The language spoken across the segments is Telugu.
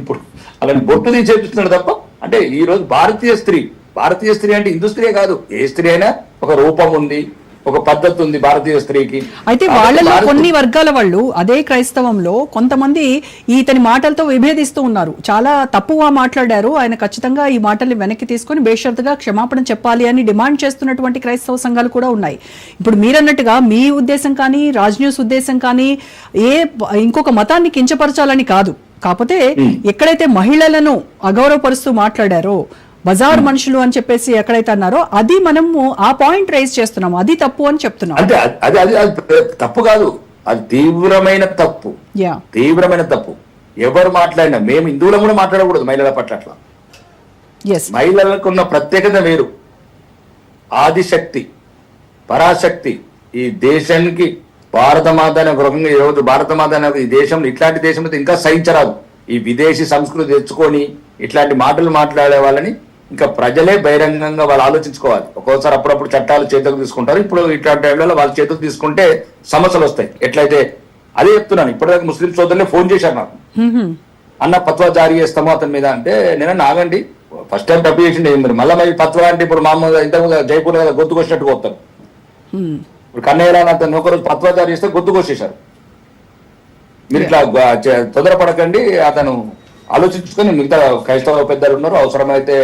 ఇప్పుడు అలాంటి బొట్టు తీసి చేపిస్తున్నాడు తప్ప అంటే ఈ రోజు భారతీయ స్త్రీ భారతీయ స్త్రీ అంటే హిందూ స్త్రీ కాదు ఏ స్త్రీ అయినా ఒక రూపం ఉంది ఒక పద్ధతి ఉంది భారతీయ స్త్రీకి. అయితే వాళ్ళలో కొన్ని వర్గాల వాళ్ళు అదే క్రైస్తవంలో కొంతమంది ఇతని మాటలతో విభేదిస్తూ ఉన్నారు. చాలా తప్పుగా మాట్లాడారు. ఆయన ఖచ్చితంగా ఈ మాటల్ని వెనక్కి తీసుకొని బేషరతుగా క్షమాపణ చెప్పాలి అని డిమాండ్ చేస్తున్నటువంటి క్రైస్తవ సంఘాలు కూడా ఉన్నాయి. ఇప్పుడు మీరన్నట్టుగా మీ ఉద్దేశం కానీ రాజ్ న్యూస్ ఉద్దేశం కానీ ఏ ఇంకొక మతాన్ని కించపరచాలని కాదు. కాకపోతే ఎక్కడైతే మహిళలను అగౌరవపరుస్తూ మాట్లాడారో బజార్ మనుషులు అని చెప్పేసి ఎక్కడైతే అన్నారో అది మనము ఆ పాయింట్ రైజ్ చేస్తున్నాం. అది తప్పు అని చెప్తున్నాం. అంటే అది అది తప్పు కాదు. అది తీవ్రమైన తప్పు. యా తీవ్రమైన తప్పు. ఎవరు మాట్లాడినా మేము హిందువులం కూడా మాట్లాడకూడదు మహిళల పట్ల అట్లా. మహిళలకు ఉన్న ప్రత్యేకత వేరు. ఆదిశక్తి పరాశక్తి ఈ దేశానికి భారత మాత అనే ఈరోజు భారత మాత అనే ఈ దేశంలో ఇట్లాంటి దేశం అయితే ఇంకా సహించరాదు. ఈ విదేశీ సంస్కృతి తెచ్చుకొని ఇట్లాంటి మాటలు మాట్లాడే వాళ్ళని ఇంకా ప్రజలే బహిరంగంగా వాళ్ళు ఆలోచించుకోవాలి. ఒక్కోసారి అప్పుడప్పుడు చట్టాలు చేతులకు తీసుకుంటారు. ఇప్పుడు ఇట్లాంటి టైంలో వాళ్ళ చేతులకు తీసుకుంటే సమస్యలు వస్తాయి. ఎట్లయితే? అదే చెప్తున్నాను. ఇప్పటిదాకా ముస్లిం సోదరులే ఫోన్ చేశారు నాకు. అన్న పత్వా జారీ చేస్తాము అతని మీద అంటే నేను నాగండి ఫస్ట్ టైం డబ్బు చేసిండే. మరి మళ్ళీ మరి పత్వా అంటే ఇప్పుడు మామూలుగా ఇంతకుముందు జైపూర్ కదా గొంతుకొచ్చినట్టు పోతారు ఇప్పుడు కన్నయ్య రాని అతను ఒకరోజు పత్వా జారీ చేస్తే గొంతుకొచ్చేశారు మీరు ఇట్లా తొందరపడకండి అతను ఆలోచించుకొని మిగతా క్రైస్తవ పెద్దలు ఉన్నారు. అవసరమైతే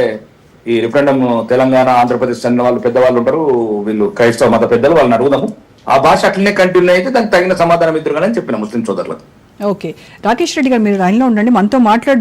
ఈ రిఫరెండం తెలంగాణ ఆంధ్రప్రదేశ్ చెందిన వాళ్ళు పెద్దవాళ్ళు ఉంటారు. వీళ్ళు క్రైస్తవ మత పెద్దలు వాళ్ళని అడుగుదాము. ఆ భాష అట్లనే కంటిన్యూ అయితే దానికి తగిన సమాధానం ఇద్దరు కానీ చెప్పిన ముస్లిం సోదరులకు. ఓకే. రాకేష్ రెడ్డి గారు మీరు లైన్లో ఉండండి. మనతో మాట్లాడు